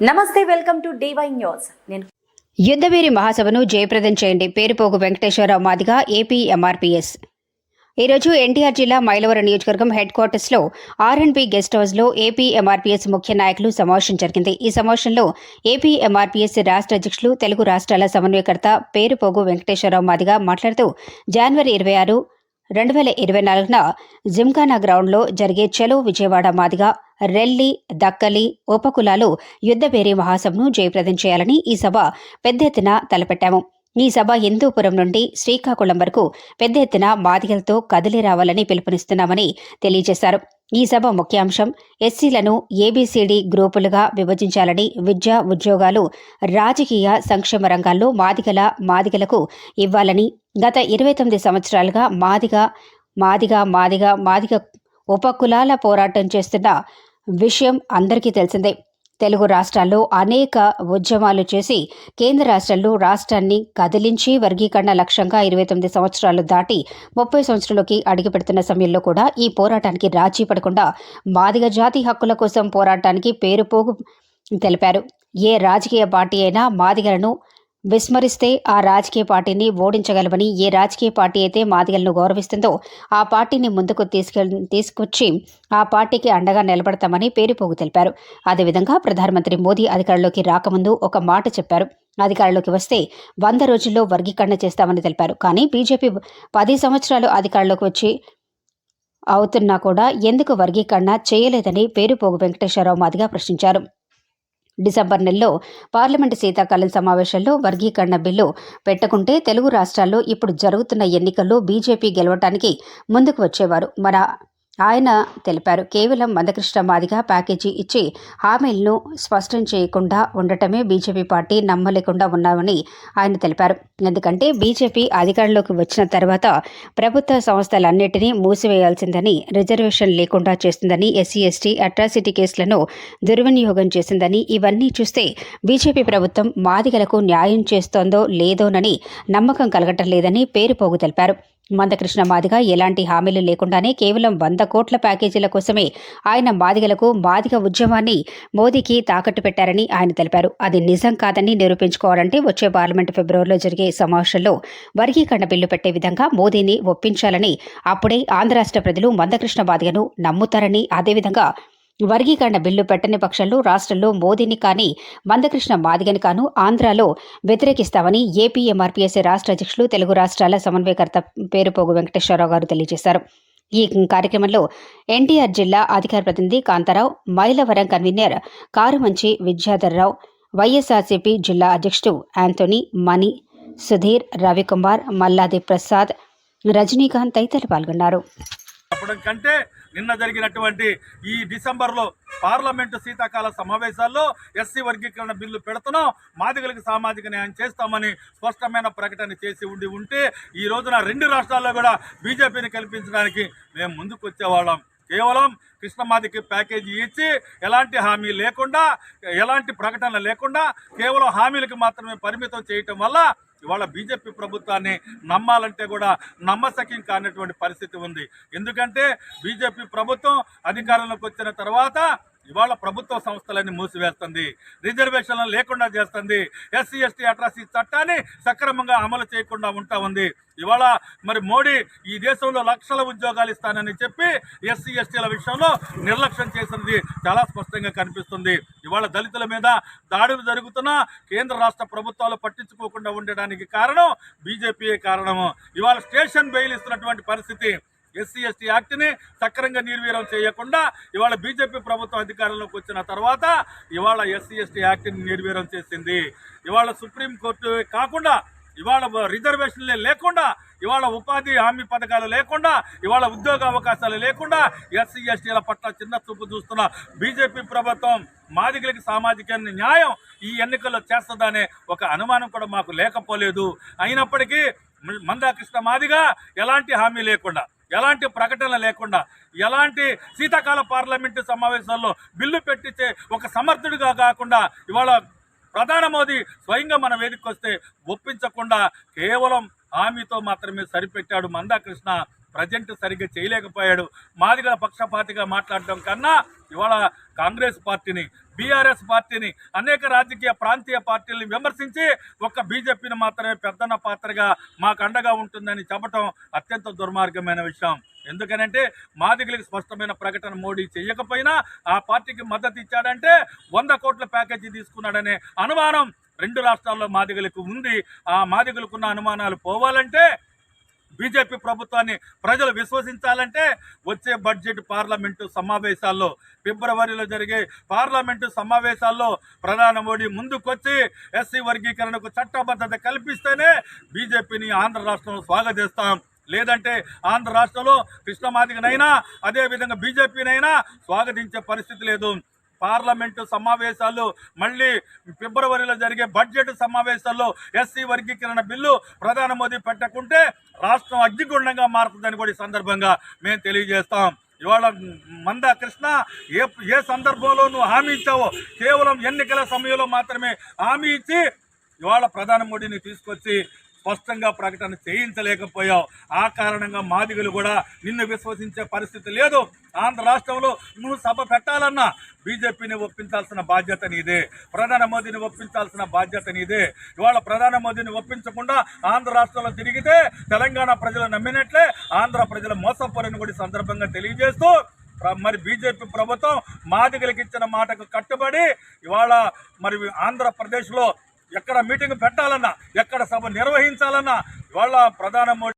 నమస్తే welcome to DY news. నేను యుద్ధవీరి మహాసభను జయప్రదం చేయండి. Perupogu Venkateswara Rao Madiga AP MRPS. ఈరోజు ఎన్టీఆర్ జిల్లా మైలవరం నియోజకవర్గం హెడ్ క్వార్టర్స్లో ఆర్ఎండ్బి గెస్ట్ హౌస్లో ఏపీ ఎంఆర్పీఎస్ ముఖ్య నాయకులు సమావేశం జరిగింది. ఈ సమావేశంలో ఏపీ ఎంఆర్పీఎస్ రాష్ట్ర అధ్యక్షులు తెలుగు రాష్ట్రాల సమన్వయకర్త పేరుపోగు వెంకటేశ్వరరావు మాదిగా మాట్లాడుతూ జనవరి ఇరవై ఆరు రెండు వేల ఇరవై నాలుగున జిమ్ఖానా గ్రౌండ్లో జరిగే చలో విజయవాడ మాదిగా రెల్లి దక్కలి ఉపకులాలు యుద్ధబేరి మహాసభను జయప్రదం చేయాలని ఈ సభ పెద్ద ఎత్తున తలపెట్టాము. ఈ సభ హిందూపురం నుండి శ్రీకాకుళం వరకు పెద్ద ఎత్తున మాదిగలతో కదిలి రావాలని పిలుపునిస్తున్నామని తెలియజేశారు. ఈ సభ ముఖ్యాంశం ఎస్సీలను ఏబీసీడీ గ్రూపులుగా విభజించాలని విద్య ఉద్యోగాలు రాజకీయ సంక్షేమ రంగాల్లో మాదిగల మాదిగలకు ఇవ్వాలని గత ఇరవై తొమ్మిది సంవత్సరాలుగా మాదిగ మాదిగ మాదిగ మాదిగ ఉపకులాల పోరాటం చేస్తున్న విషయం అందరికీ తెలిసిందే. తెలుగు రాష్ట్రాల్లో అనేక ఉద్యమాలు చేసి కేంద్ర రాష్ట్రాల్లో రాష్ట్రాన్ని కదిలించి వర్గీకరణ లక్ష్యంగా ఇరవై తొమ్మిది సంవత్సరాలు దాటి ముప్పై సంవత్సరాలకి అడుగుపెడుతున్న సమయంలో కూడా ఈ పోరాటానికి రాజీ పడకుండా మాదిగ జాతి హక్కుల కోసం పోరాటానికి పేరుపోగు తెలిపారు. ఏ రాజకీయ పార్టీ అయినా మాదిగలను విస్మరిస్తే ఆ రాజకీయ పార్టీని ఓడించగలమని ఏ రాజకీయ పార్టీ అయితే మాదిగలను గౌరవిస్తుందో ఆ పార్టీని ముందుకు తీసుకెళ్ తీసుకొచ్చి ఆ పార్టీకి అండగా నిలబడతామని పేరుపోగు తెలిపారు. అదేవిధంగా ప్రధానమంత్రి మోదీ అధికారంలోకి రాకముందు ఒక మాట చెప్పారు. అధికారంలోకి వస్తే వంద రోజుల్లో వర్గీకరణ చేస్తామని తెలిపారు. కానీ బీజేపీ పది సంవత్సరాలు అధికారంలోకి వచ్చి అవుతున్నా కూడా ఎందుకు వర్గీకరణ చేయలేదని పేరుపోగు వెంకటేశ్వరరావు మాదిగా ప్రశ్నించారు. డిసెంబర్ నెలలో పార్లమెంటు శీతాకాలం సమావేశంలో వర్గీకరణ బిల్లు పెట్టకుంటే తెలుగు రాష్ట్రాల్లో ఇప్పుడు జరుగుతున్న ఎన్నికల్లో బీజేపీ గెలవటానికి ముందుకు వచ్చేవారు. మన ఆయన తెలిపారు. కేవలం మందకృష్ణ మాదిగా ప్యాకేజీ ఇచ్చి హామీలను స్పష్టం చేయకుండా ఉండటమే బీజేపీ పార్టీ నమ్మలేకుండా ఉన్నామని ఆయన తెలిపారు. ఎందుకంటే బీజేపీ అధికారంలోకి వచ్చిన తర్వాత ప్రభుత్వ సంస్థలన్నింటినీ మూసివేయాల్సిందని రిజర్వేషన్ లేకుండా చేస్తుందని ఎస్సీ ఎస్టీ అట్రాసిటీ కేసులను దుర్వినియోగం చేసిందని ఇవన్నీ చూస్తే బీజేపీ ప్రభుత్వం మాదిగలకు న్యాయం చేస్తోందో లేదోనని నమ్మకం కలగటం లేదని పేరుపోగు తెలిపారు. మందకృష్ణ మాదిగ ఎలాంటి హామీలు లేకుండానే కేవలం వంద కోట్ల ప్యాకేజీల కోసమే ఆయన మాదిగలకు మాదిగ ఉద్యమాన్ని మోదీకి తాకట్టు పెట్టారని ఆయన తెలిపారు. అది నిజం కాదని నిరూపించుకోవాలంటే వచ్చే పార్లమెంట్ ఫిబ్రవరిలో జరిగే సమావేశంలో వర్గీకరణ బిల్లు పెట్టే విధంగా మోదీని ఒప్పించాలని అప్పుడే ఆంధ్ర రాష్ట్ర ప్రజలు మందకృష్ణ మాదిగను నమ్ముతారని అదేవిధంగా వర్గీకరణ బిల్లు పెట్టని పక్షంలో రాష్ట్రంలో మోదీని కానీ మందకృష్ణ మాదిగని కాను ఆంధ్రాలో వ్యతిరేకిస్తామని ఏపీఎంఆర్పీఎస్సీ రాష్ట్ర అధ్యక్షులు తెలుగు రాష్ట్రాల సమన్వయకర్త పేరుపోగు వెంకటేశ్వరరావు గారు తెలియజేశారు. ఈ కార్యక్రమంలో ఎన్టీఆర్ జిల్లా అధికార ప్రతినిధి కాంతారావు మైలవరం కన్వీనర్ కారుమంచి విద్యాధర్రావు వైఎస్ఆర్సీపీ జిల్లా అధ్యక్షుడు యాంటోనీ మణి సుధీర్ రవికుమార్ మల్లాది ప్రసాద్ రజనీకాంత్ తదితరులు పాల్గొన్నారు. చెప్పడం కంటే నిన్న జరిగినటువంటి ఈ డిసెంబర్లో పార్లమెంటు శీతాకాల సమావేశాల్లో ఎస్సీ వర్గీకరణ బిల్లు పెడుతున్నాం. మాదిగలకు సామాజిక న్యాయం చేస్తామని స్పష్టమైన ప్రకటన చేసి ఉండి ఉంటే ఈ రోజున రెండు రాష్ట్రాల్లో కూడా బీజేపీని కల్పించడానికి మేము ముందుకు వచ్చేవాళ్ళం కేవలం కృష్ణమాదికి ప్యాకేజీ ఇచ్చి ఎలాంటి హామీ లేకుండా ఎలాంటి ప్రకటన లేకుండా కేవలం హామీలకు మాత్రమే పరిమితం చేయటం వల్ల ఇవాళ బీజేపీ ప్రభుత్వాన్ని నమ్మాలంటే కూడా నమ్మశక్యం కానటువంటి పరిస్థితి ఉంది. ఎందుకంటే బీజేపీ ప్రభుత్వం అధికారంలోకి వచ్చిన తర్వాత ఇవాళ ప్రభుత్వ సంస్థలన్నీ మూసివేస్తుంది. రిజర్వేషన్లు లేకుండా చేస్తుంది. ఎస్సీ ఎస్టీ అట్రాసిటీ చట్టాన్ని సక్రమంగా అమలు చేయకుండా ఉంటా ఉంది. ఇవాళ మరి మోడీ ఈ దేశంలో లక్షల ఉద్యోగాలు ఇస్తానని చెప్పి ఎస్సీ ఎస్టీల విషయంలో నిర్లక్ష్యం చేసినది చాలా స్పష్టంగా కనిపిస్తుంది. ఇవాళ దళితుల మీద దాడులు జరుగుతున్నా కేంద్ర రాష్ట్ర ప్రభుత్వాలు పట్టించుకోకుండా ఉండడానికి కారణం బీజేపీయే కారణము. ఇవాళ స్టేషన్ బెయిల్ ఇస్తున్నటువంటి పరిస్థితి. ఎస్సీ ఎస్టీ యాక్ట్ని సక్రంగా నిర్వీర్యం చేయకుండా ఇవాళ బీజేపీ ప్రభుత్వం అధికారంలోకి వచ్చిన తర్వాత ఇవాళ ఎస్సీ ఎస్టీ యాక్ట్ని నిర్వీర్యం చేసింది. ఇవాళ సుప్రీంకోర్టు కాకుండా ఇవాళ రిజర్వేషన్లే లేకుండా ఇవాళ ఉపాధి హామీ పథకాలు లేకుండా ఇవాళ ఉద్యోగ అవకాశాలు లేకుండా ఎస్సీ ఎస్టీల పట్ల చిన్న చూపు చూస్తున్న బీజేపీ ప్రభుత్వం మాదిగలకి సామాజిక న్యాయం ఈ ఎన్నికల్లో చేస్తుందనే ఒక అనుమానం కూడా మాకు లేకపోలేదు. అయినప్పటికీ మందాకృష్ణ మాదిగా ఎలాంటి హామీ లేకుండా ఎలాంటి ప్రకటన లేకుండా ఎలాంటి శీతాకాల పార్లమెంటు సమావేశాల్లో బిల్లు పెట్టించే ఒక సమర్థుడిగా కాకుండా ఇవాళ ప్రధాన మోదీ స్వయంగా మన వేదికకు వస్తే ఒప్పించకుండా కేవలం హామీతో మాత్రమే సరిపెట్టాడు మందాకృష్ణ ప్రజెంట్ సరిగ్గా చేయలేకపోయాడు. మాదిగల పక్షపాతిగా మాట్లాడడం కన్నా ఇవాళ కాంగ్రెస్ పార్టీని బీఆర్ఎస్ పార్టీని అనేక రాజకీయ ప్రాంతీయ పార్టీలను విమర్శించి ఒక్క బీజేపీని మాత్రమే పెద్దన్న పాత్రగా మాకు అండగా ఉంటుందని చెప్పటం అత్యంత దుర్మార్గమైన విషయం. ఎందుకనంటే మాదిగలకు స్పష్టమైన ప్రకటన మోడీ చేయకపోయినా ఆ పార్టీకి మద్దతు ఇచ్చాడంటే వంద కోట్ల ప్యాకేజీ తీసుకున్నాడనే అనుమానం రెండు రాష్ట్రాల్లో మాదిగలకు ఉంది. ఆ మాదిగలకున్న అనుమానాలు పోవాలంటే బీజేపీ ప్రభుత్వాన్ని ప్రజలు విశ్వసించాలంటే వచ్చే బడ్జెట్ పార్లమెంటు సమావేశాల్లో ఫిబ్రవరిలో జరిగే పార్లమెంటు సమావేశాల్లో ప్రధాని మోడీ ముందుకొచ్చి ఎస్సీ వర్గీకరణకు చట్టబద్ధత కల్పిస్తేనే బీజేపీని ఆంధ్ర రాష్ట్రంలో స్వాగతిస్తాం. లేదంటే ఆంధ్ర రాష్ట్రంలో కృష్ణమాదిగనైనా అదేవిధంగా బీజేపీనైనా స్వాగతించే పరిస్థితి లేదు. పార్లమెంటు సమావేశాలు మళ్ళీ ఫిబ్రవరిలో జరిగే బడ్జెట్ సమావేశాల్లో ఎస్సీ వర్గీకరణ బిల్లు ప్రధాని మోదీ పెట్టకుంటే రాష్ట్రం అగ్నిగుండంగా మారుతుందని కూడా ఈ సందర్భంగా మేము తెలియజేస్తాం. ఇవాళ మంద కృష్ణ ఏ ఏ సందర్భంలో నువ్వు హామీ ఇచ్చావో కేవలం ఎన్నికల సమయంలో మాత్రమే హామీ ఇచ్చి ఇవాళ ప్రధాని మోడీని తీసుకొచ్చి స్పష్టంగా ప్రకటన చేయించలేకపోయావు. ఆ కారణంగా మాదిగలు కూడా నిన్ను విశ్వసించే పరిస్థితి లేదు. ఆంధ్ర రాష్ట్రంలో నువ్వు సభ పెట్టాలన్నా బీజేపీని ఒప్పించాల్సిన బాధ్యత నీదే. ప్రధాని మోదీని ఒప్పించాల్సిన బాధ్యత నీదే. ఇవాళ ప్రధాని మోదీని ఒప్పించకుండా ఆంధ్ర రాష్ట్రంలో తిరిగితే తెలంగాణ ప్రజలు నమ్మినట్లే ఆంధ్ర ప్రజలు మోసపోరని కూడా సందర్భంగా తెలియజేస్తూ ప్ర- మరి బీజేపీ ప్రభుత్వం మాదిగలకు ఇచ్చిన మాటకు కట్టుబడి ఇవాళ మరి ఆంధ్రప్రదేశ్లో ఎక్కడ మీటింగ్ పెట్టాలన్నా ఎక్కడ సభ నిర్వహించాలన్నా ఇవాళ ప్రధాన మోడీ